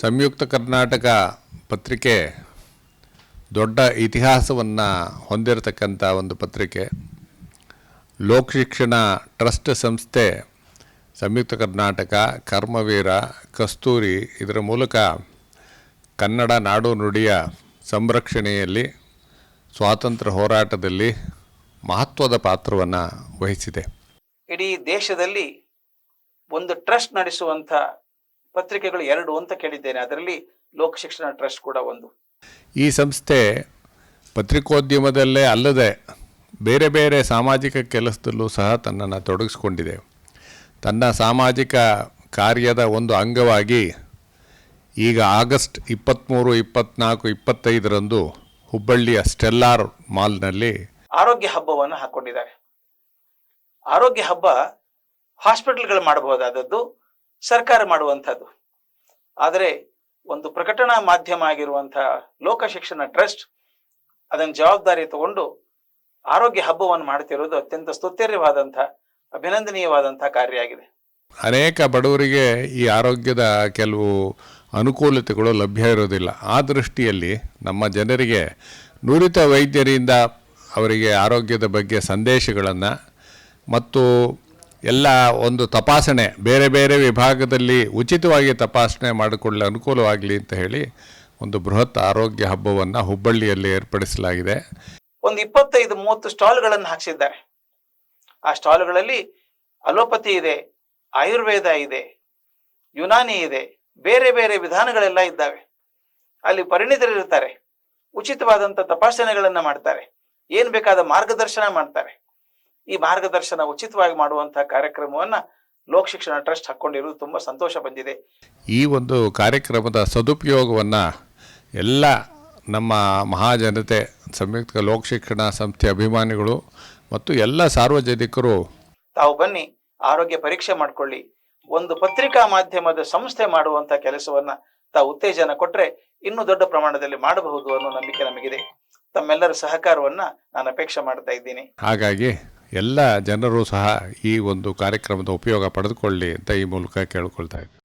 ಸಂಯುಕ್ತ ಕರ್ನಾಟಕ ಪತ್ರಿಕೆ ದೊಡ್ಡ ಇತಿಹಾಸವನ್ನು ಹೊಂದಿರತಕ್ಕಂಥ ಒಂದು ಪತ್ರಿಕೆ. ಲೋಕ ಶಿಕ್ಷಣ ಟ್ರಸ್ಟ್ ಸಂಸ್ಥೆ, ಸಂಯುಕ್ತ ಕರ್ನಾಟಕ, ಕರ್ಮವೀರ, ಕಸ್ತೂರಿ ಇದರ ಮೂಲಕ ಕನ್ನಡ ನಾಡು ನುಡಿಯ ಸಂರಕ್ಷಣೆಯಲ್ಲಿ, ಸ್ವಾತಂತ್ರ್ಯ ಹೋರಾಟದಲ್ಲಿ ಮಹತ್ವದ ಪಾತ್ರವನ್ನು ವಹಿಸಿದೆ. ಇಡೀ ದೇಶದಲ್ಲಿ ಒಂದು ಟ್ರಸ್ಟ್ ನಡೆಸುವಂತ ಪತ್ರಿಕೆಗಳು ಎರಡು ಅಂತ ಕೇಳಿದ್ದೇನೆ. ಅದರಲ್ಲಿ ಲೋಕ ಶಿಕ್ಷಣ ಟ್ರಸ್ಟ್ ಕೂಡ ಒಂದು. ಈ ಸಂಸ್ಥೆ ಪತ್ರಿಕೋದ್ಯಮದಲ್ಲೇ ಅಲ್ಲದೆ ಬೇರೆ ಬೇರೆ ಸಾಮಾಜಿಕ ಕೆಲಸದಲ್ಲೂ ಸಹ ತನ್ನನ್ನು ತೊಡಗಿಸ್ಕೊಂಡಿದೆ. ತನ್ನ ಸಾಮಾಜಿಕ ಕಾರ್ಯದ ಒಂದು ಅಂಗವಾಗಿ ಈಗ ಆಗಸ್ಟ್ ಇಪ್ಪತ್ತ್ಮೂರು ಇಪ್ಪತ್ನಾಲ್ಕು ಇಪ್ಪತ್ತೈದರಂದು ಹುಬ್ಬಳ್ಳಿಯ ಸ್ಟೆಲ್ಲಾರ್ ಮಾಲ್ನಲ್ಲಿ ಆರೋಗ್ಯ ಹಬ್ಬವನ್ನು ಹಾಕೊಂಡಿದ್ದಾರೆ. ಆರೋಗ್ಯ ಹಬ್ಬ ಹಾಸ್ಪಿಟಲ್ಗಳು ಮಾಡಬಹುದಾದದ್ದು ಸರ್ಕಾರ ಮಾಡುವಂಥದ್ದು. ಆದರೆ ಒಂದು ಪ್ರಕಟಣಾ ಮಾಧ್ಯಮ ಆಗಿರುವಂತಹ ಲೋಕ ಶಿಕ್ಷಣ ಟ್ರಸ್ಟ್ ಅದನ್ನು ಜವಾಬ್ದಾರಿ ತಗೊಂಡು ಆರೋಗ್ಯ ಹಬ್ಬವನ್ನು ಮಾಡ್ತಿರೋದು ಅತ್ಯಂತ ಸ್ತುತ್ಯರ್ಯವಾದಂತಹ ಅಭಿನಂದನೀಯವಾದಂತಹ ಕಾರ್ಯ ಆಗಿದೆ. ಅನೇಕ ಬಡವರಿಗೆ ಈ ಆರೋಗ್ಯದ ಕೆಲವು ಅನುಕೂಲತೆಗಳು ಲಭ್ಯ ಇರೋದಿಲ್ಲ. ಆ ದೃಷ್ಟಿಯಲ್ಲಿ ನಮ್ಮ ಜನರಿಗೆ ನುರಿತ ವೈದ್ಯರಿಂದ ಅವರಿಗೆ ಆರೋಗ್ಯದ ಬಗ್ಗೆ ಸಂದೇಶಗಳನ್ನು ಮತ್ತು ಎಲ್ಲ ಒಂದು ತಪಾಸಣೆ, ಬೇರೆ ಬೇರೆ ವಿಭಾಗದಲ್ಲಿ ಉಚಿತವಾಗಿ ತಪಾಸಣೆ ಮಾಡಿಕೊಳ್ಳಲು ಅನುಕೂಲವಾಗಲಿ ಅಂತ ಹೇಳಿ ಒಂದು ಬೃಹತ್ ಆರೋಗ್ಯ ಹಬ್ಬವನ್ನು ಹುಬ್ಬಳ್ಳಿಯಲ್ಲಿ ಏರ್ಪಡಿಸಲಾಗಿದೆ. ಒಂದು ಇಪ್ಪತ್ತೈದು, ಮೂವತ್ತು ಸ್ಟಾಲ್ಗಳನ್ನು ಹಾಕಿಸಿದ್ದಾರೆ. ಆ ಸ್ಟಾಲ್ಗಳಲ್ಲಿ ಅಲೋಪತಿ ಇದೆ, ಆಯುರ್ವೇದ ಇದೆ, ಯುನಾನಿ ಇದೆ, ಬೇರೆ ಬೇರೆ ವಿಧಾನಗಳೆಲ್ಲ ಇದ್ದಾವೆ. ಅಲ್ಲಿ ಪರಿಣಿತರಿರ್ತಾರೆ ಉಚಿತವಾದಂಥ ತಪಾಸಣೆಗಳನ್ನು ಮಾಡ್ತಾರೆ, ಏನು ಬೇಕಾದ ಮಾರ್ಗದರ್ಶನ ಮಾಡ್ತಾರೆ. ಈ ಮಾರ್ಗದರ್ಶನ ಉಚಿತವಾಗಿ ಮಾಡುವಂತಹ ಕಾರ್ಯಕ್ರಮವನ್ನ ಲೋಕ ಶಿಕ್ಷಣ ಟ್ರಸ್ಟ್ ಹಾಕ್ಕೊಂಡಿರುವುದು ತುಂಬಾ ಸಂತೋಷ ಬಂದಿದೆ. ಈ ಒಂದು ಕಾರ್ಯಕ್ರಮದ ಸದುಪಯೋಗವನ್ನು ಎಲ್ಲ ನಮ್ಮ ಮಹಾಜನತೆ ಸಂಯುಕ್ತ ಲೋಕ ಶಿಕ್ಷಣ ಸಂಸ್ಥೆ ಅಭಿಮಾನಿಗಳು ಮತ್ತು ಎಲ್ಲ ಸಾರ್ವಜನಿಕರು ತಾವು ಬನ್ನಿ ಆರೋಗ್ಯ ಪರೀಕ್ಷೆ ಮಾಡಿಕೊಳ್ಳಿ. ಒಂದು ಪತ್ರಿಕಾ ಮಾಧ್ಯಮದ ಸಂಸ್ಥೆ ಮಾಡುವಂತ ಕೆಲಸವನ್ನ ತಾವು ಉತ್ತೇಜನ ಕೊಟ್ಟರೆ ಇನ್ನೂ ದೊಡ್ಡ ಪ್ರಮಾಣದಲ್ಲಿ ಮಾಡಬಹುದು ಅನ್ನೋ ನಂಬಿಕೆ ನಮಗಿದೆ. ತಮ್ಮೆಲ್ಲರ ಸಹಕಾರವನ್ನ ನಾನು ಅಪೇಕ್ಷೆ ಮಾಡ್ತಾ ಇದ್ದೀನಿ. ಹಾಗಾಗಿ ಎಲ್ಲ ಜನರು ಸಹ ಈ ಒಂದು ಕಾರ್ಯಕ್ರಮದ ಉಪಯೋಗ ಪಡೆದುಕೊಳ್ಳಿ ಅಂತ ಈ ಮೂಲಕ ಕೇಳಿಕೊಳ್ತಾ ಇದ್ದೀನಿ.